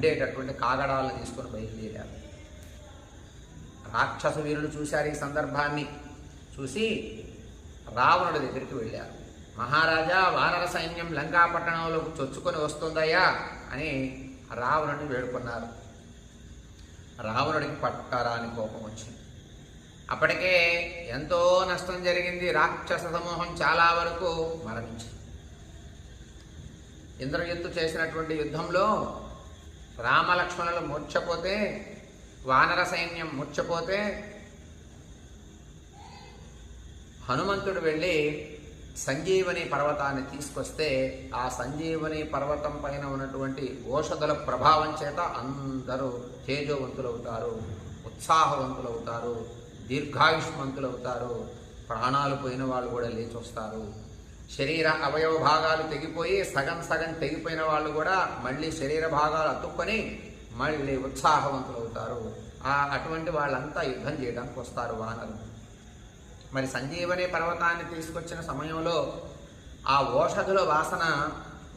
ఉండేటటువంటి కాగడాలను తీసుకొని బయలుదేరారు. రాక్షస వీరులు చూశారు ఈ సందర్భాన్ని చూసి రావణుడి దగ్గరికి వెళ్ళారు. మహారాజా వానర సైన్యం లంకాపట్టణంలోకి చొచ్చుకొని వస్తుందయ్యా అని రావణుడిని వేడుకున్నారు. రావణుడికి పట్టారాని కోపం వచ్చింది. అప్పటికే ఎంతో నష్టం జరిగింది. రాక్షస సమూహం చాలా వరకు మరణించింది. ఇంద్రజిత్తు చేసినటువంటి యుద్ధంలో రామలక్ష్మణులు మూర్చపోతే వానర సైన్యం మూర్చపోతే హనుమంతుడు వెళ్ళి సంజీవని పర్వతాన్ని తీసుకొస్తే ఆ సంజీవని పర్వతం పైన ఉన్నటువంటి ఓషధుల ప్రభావం చేత అందరూ తేజోవంతులవుతారు ఉత్సాహవంతులవుతారు దీర్ఘాయుష్మంతులవుతారు ప్రాణాలు పోయిన వాళ్ళు కూడా లేచి వస్తారు శరీర అవయవ భాగాలు తెగిపోయి సగం సగం తెగిపోయిన వాళ్ళు కూడా మళ్ళీ శరీర భాగాలు అతుక్కొని మళ్ళీ ఉత్సాహవంతులవుతారు. ఆ అటువంటి వాళ్ళంతా యుద్ధం చేయడానికి వస్తారు వానరు మరి సంజీవని పర్వతాన్ని తీసుకొచ్చిన సమయంలో ఆ ఓషధుల వాసన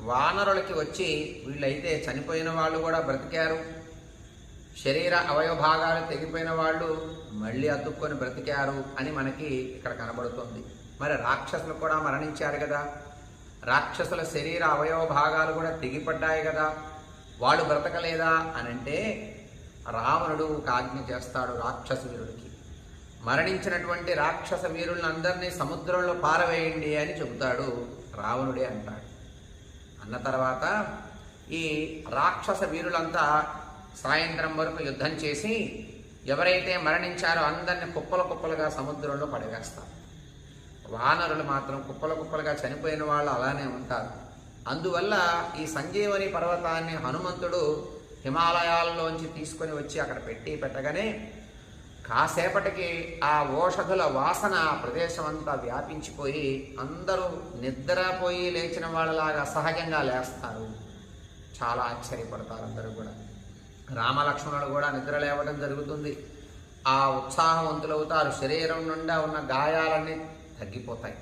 వానరులకి వచ్చి వీళ్ళైతే చనిపోయిన వాళ్ళు కూడా బ్రతికారు. శరీర అవయవ భాగాలు తెగిపోయిన వాళ్ళు మళ్ళీ అతుక్కొని బ్రతికారు అని మనకి ఇక్కడ కనబడుతుంది. మరి రాక్షసులు కూడా మరణించారు కదా. రాక్షసుల శరీర అవయవ భాగాలు కూడా తెగిపడ్డాయి కదా. వాళ్ళు బ్రతకలేదా అని అంటే రావణుడు ఒక ఆజ్ఞ చేస్తాడు రాక్షస వీరుడికి. మరణించినటువంటి రాక్షస వీరులందరినీ సముద్రంలో పారవేయండి అని చెబుతాడు రావణుడే అంటాడు. అన్న తర్వాత ఈ రాక్షస వీరులంతా సాయంత్రం వరకు యుద్ధం చేసి ఎవరైతే మరణించారో అందరిని కుప్పల కుప్పలుగా సముద్రంలో పడవేస్తారు. వానరులు మాత్రం కుప్పల కుప్పలుగా చనిపోయిన వాళ్ళు అలానే ఉంటారు. అందువల్ల ఈ సంజీవని పర్వతాన్ని హనుమంతుడు హిమాలయాల్లోంచి తీసుకొని వచ్చి అక్కడ పెట్టి పెట్టగానే కాసేపటికి ఆ ఓషధుల వాసన ఆ ప్రదేశం అంతా వ్యాపించిపోయి అందరూ నిద్రపోయి లేచిన వాళ్ళలాగా సహజంగా లేస్తారు. చాలా ఆశ్చర్యపడతారు అందరూ కూడా. రామలక్ష్మణుడు కూడా నిద్ర లేవడం జరుగుతుంది. ఆ ఉత్సాహవంతులవుతారు. శరీరం నుండా ఉన్న గాయాలన్నీ తగ్గిపోతాయి.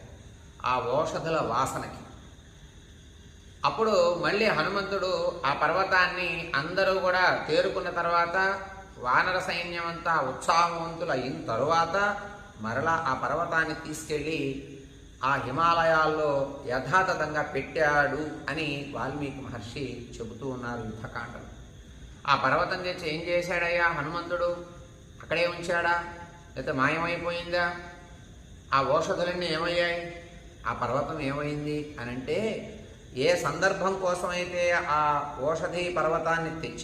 ఆ ఓషధుల వాసనకి. అప్పుడు మళ్ళీ హనుమంతుడు ఆ పర్వతాన్ని అందరూ కూడా తేరుకున్న తర్వాత వానర సైన్యం అంతా ఉత్సాహవంతులు అయిన తరువాత మరలా ఆ పర్వతాన్ని తీసుకెళ్ళి ఆ హిమాలయాల్లో యథాతథంగా పెట్టాడు అని వాల్మీకి మహర్షి చెబుతూ ఉన్నారు యుద్ధకాండలు. ఆ పర్వతం తెచ్చి ఏం చేశాడయ్యా హనుమంతుడు? అక్కడే ఉంచాడా? లేకపోతే మాయమైపోయిందా? ఆ ఔషధులన్నీ ఏమయ్యాయి? ఆ పర్వతం ఏమైంది? అని అంటే ఏ సందర్భం కోసమైతే ఆ ఓషధి పర్వతాన్ని తెచ్చి